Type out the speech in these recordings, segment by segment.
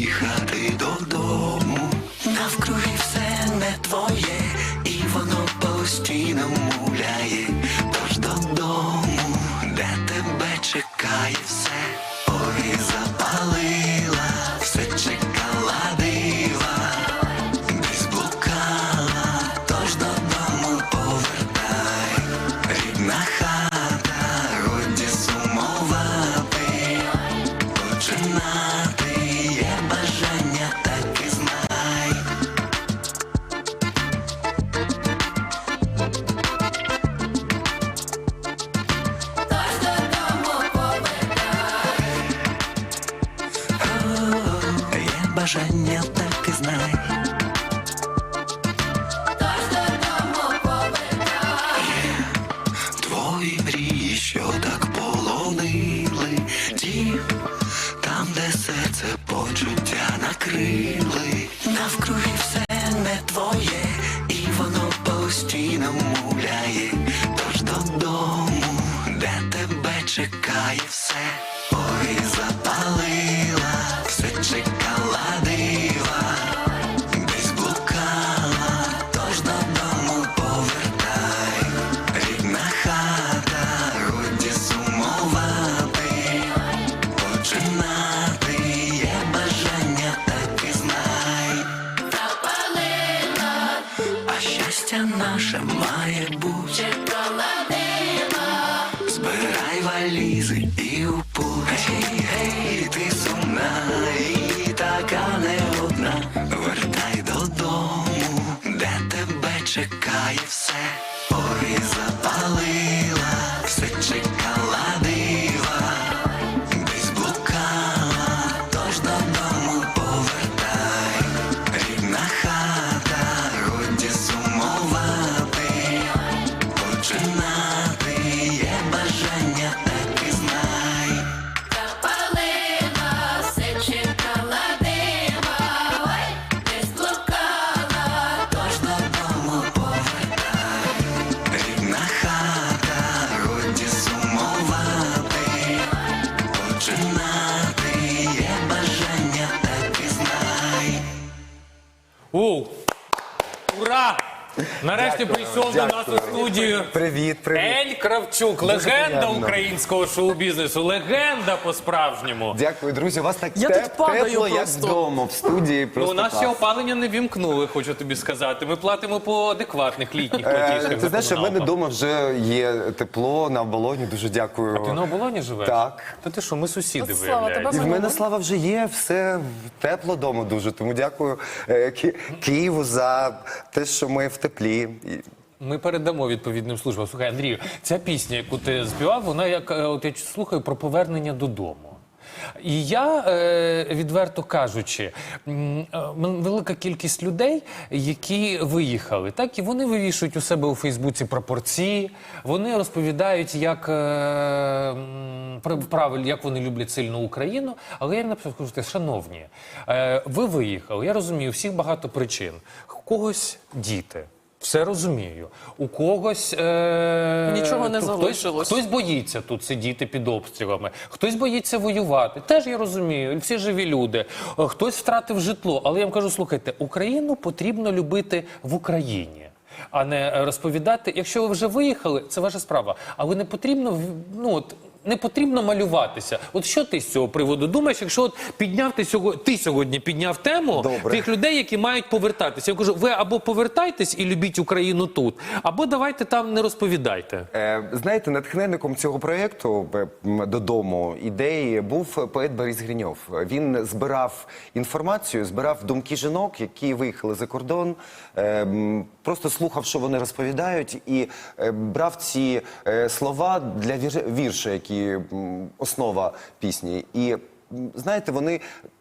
їхати додому. Навкруги все не твоє, і воно постійно муляє. Тож додому, де тебе чекає все. Ой, запалила, все чекала дива. Десь блукала, тож додому повертай. Рідна хата, годі сумувати, починати щастя наше має бути. Збирай валізи і у. Гей, гей, ти сумна і така не одна. Вертай додому, де тебе чекає все. Ой, запалила, Нарешті Дякую, прийшов до нас у студію. Привіт, привіт. Ель Кравчук, легенда приємно. українського шоу-бізнесу, легенда по-справжньому. Дякую, друзі. У вас так Я теп- тут падаю тепло, як просто. вдома в студії. Ну, Просто у нас ще опалення не вімкнули, хочу тобі сказати. Ми платимо по адекватних літніх Е, платіжках. Ти знаєш, у мене вдома вже є тепло на оболоні. Дуже дякую. Ти на оболоні живеш? Так. Та ти що, ми сусіди От слава, тебе І в мене слава вже є, все тепло вдома дуже. Тому дякую е, Ки- Києву за те, що ми в теплі. І- Ми передамо відповідним службам. Слухай, Андрію, ця пісня, яку ти співав, вона як е, от я слухаю про повернення додому. І я, е, відверто кажучи, е, велика кількість людей, які виїхали, так і вони вивішують у себе у Фейсбуці прапорці, вони розповідають, як правиль, як вони люблять сильно Україну. Але я написав, кажу, шановні, ви виїхали. Я розумію, всіх багато причин. Когось діти. Все розумію. У когось е... Нічого не хтось- залишилось. Хтось боїться тут сидіти під обстрілами, хтось боїться воювати. Теж я розумію, всі живі люди. Е, Хтось втратив житло. Але я вам кажу: слухайте, Україну потрібно любити в Україні. А не е, розповідати, якщо ви вже виїхали, це ваша справа. Але не потрібно ну от не потрібно малюватися. От що ти з цього приводу думаєш? Якщо от підняв ти сьогодні, ти сьогодні підняв тему Добре. тих людей, які мають повертатися. Я кажу, ви або повертайтесь і любіть Україну тут, або давайте там не розповідайте. Е, Знаєте, натхненником цього проєкту додому ідеї був поет Борис Гриньов. Він збирав інформацію, збирав думки жінок, які виїхали за кордон, е, просто слухав, що вони розповідають, і е, брав ці е, слова для вір- вірша, які основа пісні. І знаєте, вони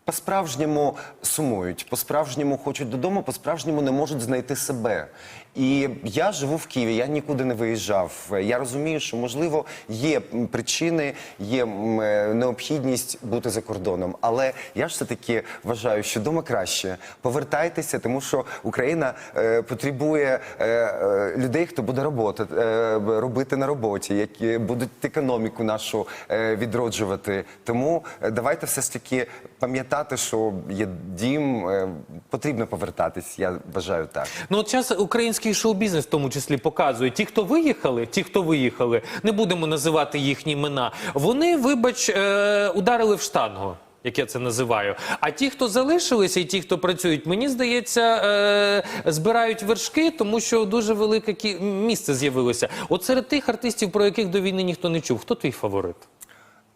по-справжньому сумують, по-справжньому хочуть додому, по-справжньому не можуть знайти себе. І я живу в Києві, я нікуди не виїжджав. Я розумію, що можливо є причини, є е, необхідність бути за кордоном. Але я ж все таки вважаю, що дома краще. Повертайтеся, тому що Україна е, потребує е, е, людей, хто буде роботи, е, робити на роботі, які будуть економіку нашу е, відроджувати. Тому е, давайте все ж таки пам'ятати, що є дім, е, потрібно повертатись. Я вважаю так. Ну, от зараз український шоу-бізнес в тому числі показує. Ті, хто виїхали, ті, хто виїхали, не будемо називати їхні імена. Вони, вибач, е, ударили в штангу. Як я це називаю. А ті, хто залишилися, і ті, хто працюють, мені здається, е, збирають вершки, тому що дуже велике кі- місце з'явилося. От серед тих артистів, про яких до війни ніхто не чув, хто твій фаворит?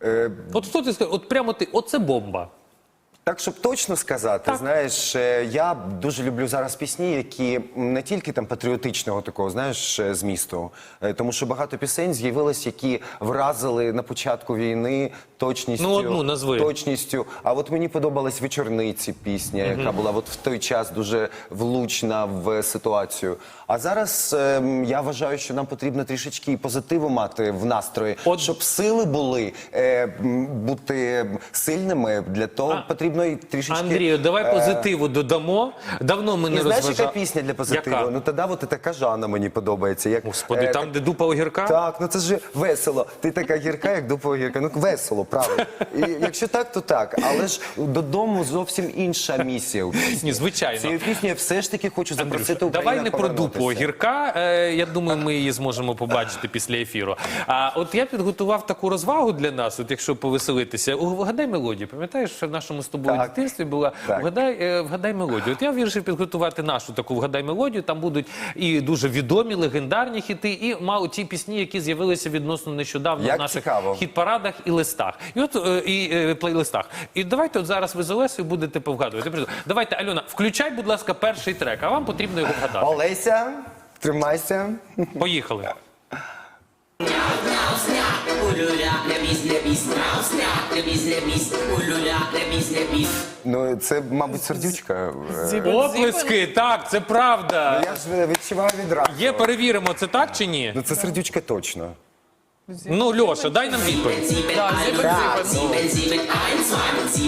Е, От хто ти сказав? От прямо ти, оце бомба. Так, щоб точно сказати, Так. знаєш, е, я дуже люблю зараз пісні, які не тільки там патріотичного такого, знаєш, е, змісту, е, тому що багато пісень з'явилось, які вразили на початку війни точністю. Ну, одну назви. точністю. А от мені подобалась вечорниці пісня, яка була от в той час дуже влучна в ситуацію. А зараз е, м, я вважаю, що нам потрібно трішечки і позитиву мати в настрої, От- щоб сили були е, бути сильними. Для того А- потрібно і трішечки. Андрію, давай е, позитиву додамо. Давно ми і не знаєш, розважали. яка пісня для позитиву? Яка? Ну тоді от і така Жанна мені подобається. Як, Господи, е, там, де дупа огірка? Так, ну це ж весело. Ти така гірка, як дупова гірка. Ну весело. І якщо так, то так. Але ж додому зовсім інша місія. у пісні. Ні, звичайно. Цією пісню я все ж таки хочу запросити Україну давай не про дупу огірка. Е, я думаю, ми її зможемо побачити після ефіру. А от я підготував таку розвагу для нас, от якщо повеселитися. У- Вгадай мелодію. Пам'ятаєш, що в нашому з тобою Так. дитинстві була вгадай, е, вгадай мелодію. От я вирішив підготувати нашу таку вгадай мелодію. Там будуть і дуже відомі, легендарні хіти, і мало ті пісні, які з'явилися відносно нещодавно Як в наших цікаво. хіт-парадах і листах. І от е, і е, плейлистах. І давайте от зараз ви з Олесею будете повгадувати. Давайте, Альона, включай, будь ласка, перший трек, а вам потрібно його вгадати. Олеся, тримайся. Поїхали. Улюля, улюля. Ну це, мабуть, сердючка. Е, Оплески, так, це правда. Я ж відчуваю відразу. Є, перевіримо, це так чи ні? Ну це сердючка точно. Ну, Льоша, дай нам відповідь.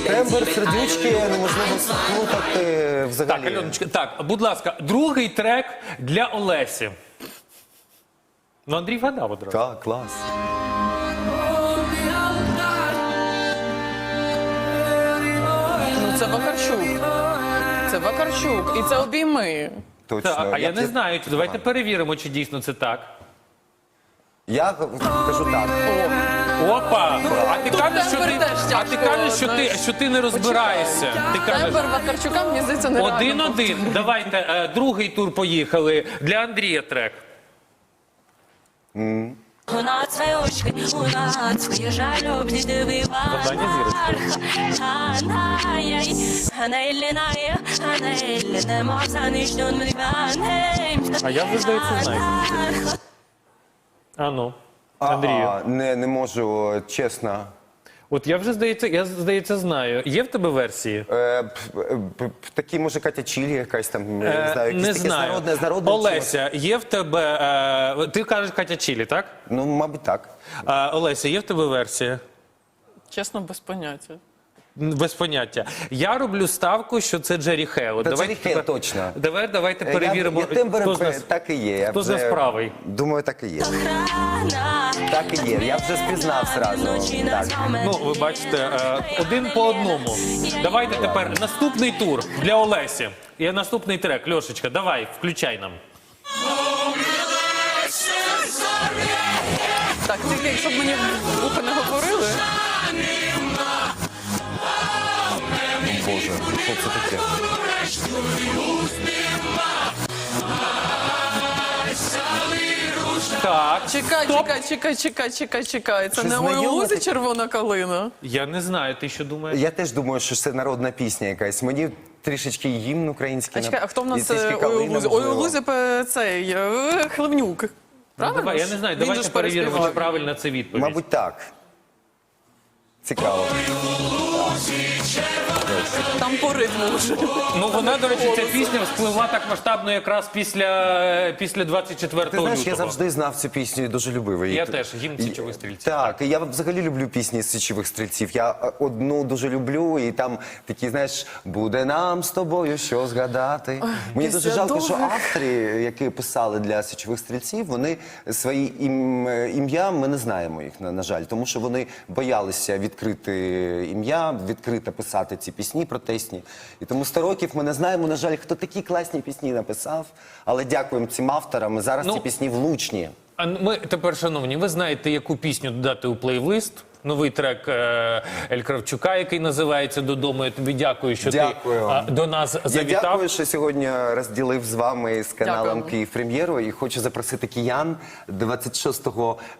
Тембр сердючки неможливо сплутати взагалі. Так, Альоночка, так, будь ласка, другий трек для Олесі. Ну, Андрій вгадав одразу. Так, клас. Це Вакарчук. Це Вакарчук. І це обійми. Точно. Так, а я не знаю. Давайте перевіримо, чи дійсно це так. Я кажу так. Опа! А ти тут кажеш, що ти, тембр теж а ти тяжко, кажеш, що ти, знаєш. що ти не розбираєшся. Ти кажеш, Тембр Вакарчука, мені здається, нереально. один-один. Давайте е, другий тур поїхали. Для Андрія трек. У нас очки, у нас своє не птичний Анай, анай, иллиная, анай, морзаный штун мрибанем. А я вже, здається, знаю. А ну, Андрію. А, не, не можу, чесно. От я вже здається, я здається знаю. Є в тебе версії? Е, п- п- п- такі, може, Катя Чілі якась там, я не знаю, якісь не таке з народне, з народним чимось. Олеся, є в тебе. Е, ти кажеш Катя Чілі, так? Ну, мабуть, так. Е, Олеся, є в тебе версія? Чесно, без поняття. Без поняття. Я роблю ставку, що це Джері Хейл. Та Джері Хейл точно. Давай, давайте Е, перевіримо. Я, я тембр хто з нас- так і є. Я хто з вже нас правий? Думаю, так і є. Так і є. Я вже спізнав зразу. Так. Ну, ви бачите, е, один по одному. Давайте тепер наступний тур для Олесі. І наступний трек. Льошечка, давай, включай нам. Так, тільки якщо б мені в вухо не говорили. Що це таке? Так, Чекай, стоп. чекай, чекай, чекай, чекай, чекай. Це Чи не у знайоме Ілузі червона калина. Я не знаю, ти що думаєш? Я теж думаю, що це народна пісня якась. Мені трішечки гімн український. А чекай, а хто в нас е, у Ой, у можливо. Ілузі цей е, Хливнюк. Ну, Правильно? давай, я ж? не знаю, Він же давайте ж перевіримо, чи переспівав. правильна це відповідь. Мабуть, так. Цікаво. Так. Там по ритму вже. Ну вона, до речі, ця пісня вспливла так масштабно якраз після, після 24 Ти лютого. знаєш, я завжди знав цю пісню і дуже любив її. Я теж, гімн січових стрільців. Так, і я взагалі люблю пісні з січових стрільців. Я е, одну дуже люблю, і там такі, знаєш, буде нам з тобою що згадати. Мені дуже після жалко, що довгих- автори, які писали для січових стрільців, вони свої ім, е, ім'я, ми не знаємо їх, на, на жаль, тому що вони боялися відкрити ім'я, відкрито писати ці пісні протестні. І тому 100 років ми не знаємо, на жаль, хто такі класні пісні написав. Але дякуємо цим авторам. Зараз Ну, ці пісні влучні. А ми тепер, шановні, ви знаєте, яку пісню додати у плейлист? Новий трек е, Ель Кравчука, який називається Додому. Я тобі дякую, що Дякую ти а, до нас Я дякую, що сьогодні розділив з вами з каналом. Київ Прем'єру і хочу запросити киян 26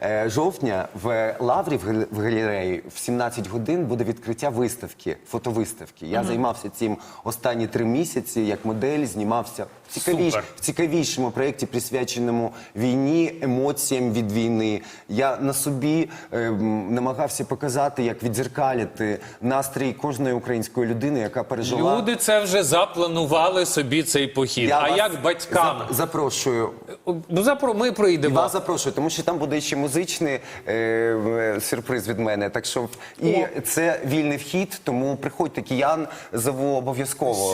е, жовтня в Лаврі в гале- в галереї в 17 годин буде відкриття виставки, фотовиставки. Я займався цим останні три місяці як модель, знімався в, цікавіш, в цікавішому проєкті, присвяченому війні, емоціям від війни. Я на собі е, м, намагався показати, як відзеркалити настрій кожної української людини, яка пережила. Люди це вже запланували собі цей похід. Я а вас як батькам? зап- запрошую. Ну, запро, ми прийдемо. Вас запрошую, тому що там буде ще музичний е, е, сюрприз від мене. Так що і це вільний вхід, тому приходьте киян, зову обов'язково.